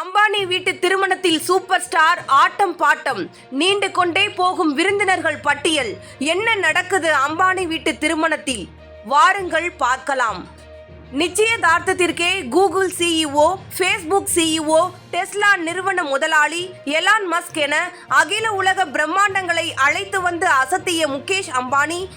அம்பானி வீட்டு திருமணத்தில் super star ஆட்டம் bottom நீண்டு கொண்டே போகும் விருந்தினர்கள் பட்டியல். என்ன நடக்குது அம்பானி வீட்டு திருமணத்தில்? வாருங்கள் பார்க்கலாம். நிச்சயதார்த்தத்திற்கே Google CEO Facebook CEO Tesla நிறுவன முதலாளி எலான் மஸ்க் என அகில உலக பிரம்மாண்டங்களை அழைத்து வந்து அசத்திய முகேஷ் அம்பானி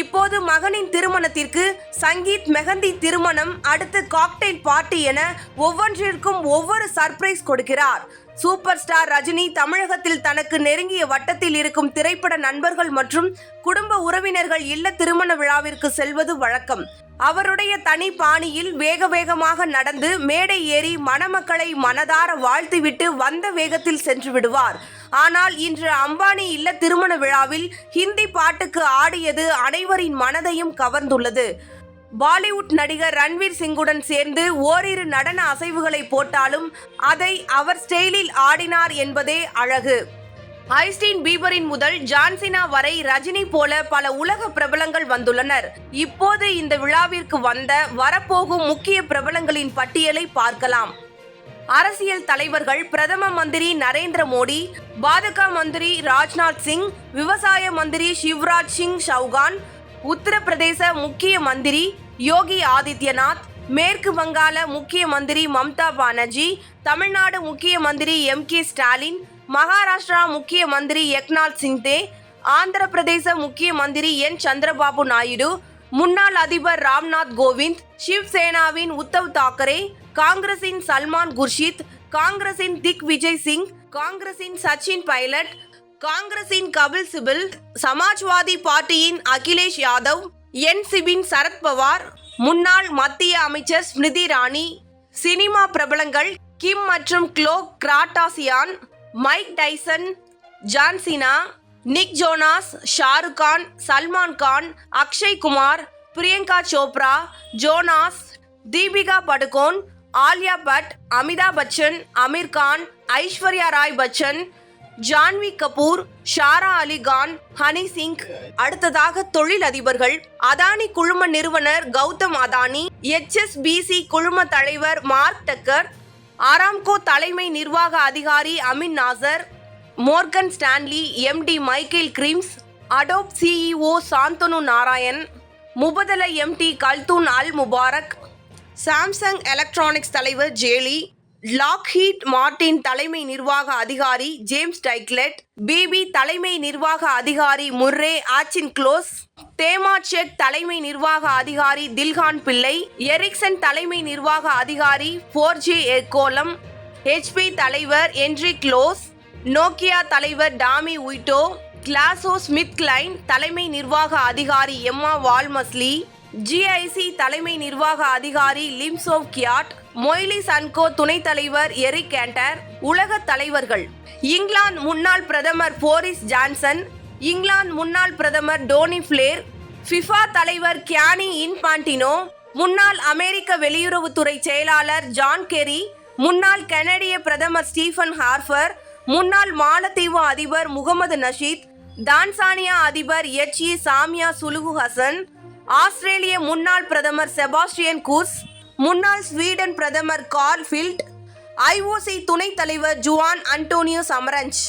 இப்போது மகனின் திருமணத்திற்கு சங்கீத் மெஹந்தி திருமணம் அடுத்து காக்டெயில் பார்ட்டி என ஒவ்வொன்றிற்கும் ஒவ்வொரு சர்ப்ரைஸ் கொடுக்கிறார். சூப்பர் ஸ்டார் ரஜினி தமிழகத்தில் தனக்கு நெருங்கிய வட்டத்தில் இருக்கும் திரைப்பட நண்பர்கள் மற்றும் குடும்ப உறவினர்கள் இல்ல திருமண விழாவிற்கு செல்வது வழக்கம். அவருடைய தனி பாணியில் வேக வேகமாக நடந்து மேடை ஏறி மணமக்களை மனதார வாழ்த்திவிட்டு வந்த வேகத்தில் சென்று விடுவார். ஆனால் இன்று அம்பானி இல்ல திருமண விழாவில் ஹிந்தி பாட்டுக்கு ஆடியது அனைவரின் மனதையும் கவர்ந்துள்ளது. பாலிவுட் நடிகர் ரன்வீர் சிங்குடன் சேர்ந்து ஓரிரு நடன அசைவுகளை போட்டாலும் அதை அவர் ஸ்டைலில் ஆடினார் என்பதே அழகு. ஐஸ்டீன் பீபரின் முதல் ஜான்சினா வரை ரஜினி போல பல உலக பிரபலங்கள் வந்துள்ளனர். இப்போது இந்த விழாவிற்கு வந்த வரப்போகும் முக்கிய பிரபலங்களின் பட்டியலை பார்க்கலாம். அரசியல் தலைவர்கள் பிரதம மந்திரி நரேந்திர மோடி பாதுகா மந்திரி ராஜ்நாத் சிங் விவசாய மந்திரி சிவராஜ் சிங் சௌகான் உத்தரப்பிரதேச முக்கிய மந்திரி யோகி ஆதித்யநாத் மேற்கு வங்காள முக்கிய மந்திரி மம்தா பானர்ஜி தமிழ்நாடு முக்கிய மந்திரி எம் கே ஸ்டாலின் மகாராஷ்டிரா முக்கிய மந்திரி எக்நாத் சிங்தே ஆந்திர பிரதேச முக்கிய மந்திரி என். சந்திரபாபு நாயுடு முன்னாள் அதிபர் ராம்நாத் கோவிந்த் சிவ்சேனாவின் உத்தவ் தாக்கரே காங்கிரசின் சல்மான் குர்ஷித் காங்கிரசின் திக் விஜய் சிங் காங்கிரசின் சச்சின் பைலட் காங்கிரசின் கபில் சிபில் சமாஜ்வாதி பார்ட்டியின் அகிலேஷ் யாதவ் என்சிபின் சரத்பவார் முன்னாள் மத்திய அமைச்சர் ஸ்மிருதி ராணி சினிமா பிரபலங்கள் கிம் மற்றும் Khloe Kardashian Mike Tyson John Cena Nick Jonas Shahrukh Khan Salman Khan Akshay Kumar Priyanka Chopra Jonas Deepika Padukone Alia Bhatt Amitabh Bachchan Aamir Khan Aishwarya Rai Bachchan Janhvi Kapoor Sara Ali Khan Honey Singh அடுத்ததாக தொழில் அதிபர்கள் அதானி குழும நிறுவனர் Gautham Adani HSBC குழும தலைவர் mark டக்கர் Aramco தலைமை நிர்வாக அதிகாரி Amin Nasser Morgan Stanley MD Michael Grimes Adobe CEO Shantanu Narayen Mubadala MD Khaldoon Al Mubarak Samsung Electronics தலைவர் ஜேலி லாக்ஹீட் மார்டின் தலைமை நிர்வாக அதிகாரி ஜேம்ஸ் டைக்லெட் பிபி தலைமை நிர்வாக அதிகாரி முர்ரே ஆச்சின் க்ளோஸ் தேமா தலைமை நிர்வாக அதிகாரி தில்கான் பிள்ளை எரிக்சன் தலைமை நிர்வாக அதிகாரி ஃபோர் ஜி எக்கோலம் ஹெச்பி தலைவர் என்ட்ரி க்ளோஸ் நோக்கியா தலைவர் Tommi Uitto Glaxo Smith Kline தலைமை நிர்வாக அதிகாரி எம்மா வால்மஸ்லி ஜிஐசி தலைமை நிர்வாக அதிகாரி லிம்சோவ் கியாட் மொய்லி சன்கோ துணைத் தலைவர் எரிக் கேண்டர் உலக தலைவர்கள். இங்கிலாந்து முன்னாள் பிரதமர் போரிஸ் ஜான்சன் இங்கிலாந்து முன்னாள் பிரதமர் டோனி பிளேர் ஃபிஃபா தலைவர் கியானி இன்பான்டினோ முன்னாள் அமெரிக்க வெளியுறவுத்துறை செயலாளர் ஜான் கெரி முன்னாள் கனடிய பிரதமர் ஸ்டீஃபன் ஹார்ஃபர் முன்னாள் மாலத்தீவு அதிபர் முகமது நஷீத் தான்சானியா அதிபர் எச்இ சாமியா சுலுகு ஹசன் ஆஸ்திரேலிய முன்னாள் பிரதமர் செபாஸ்டியன் கூஸ் முன்னாள் ஸ்வீடன் பிரதமர் கார்ல் ஃபில்ட் ஐஓசி துணைத் தலைவர் ஜுவான் அன்டோனியோ சமரஞ்ச்.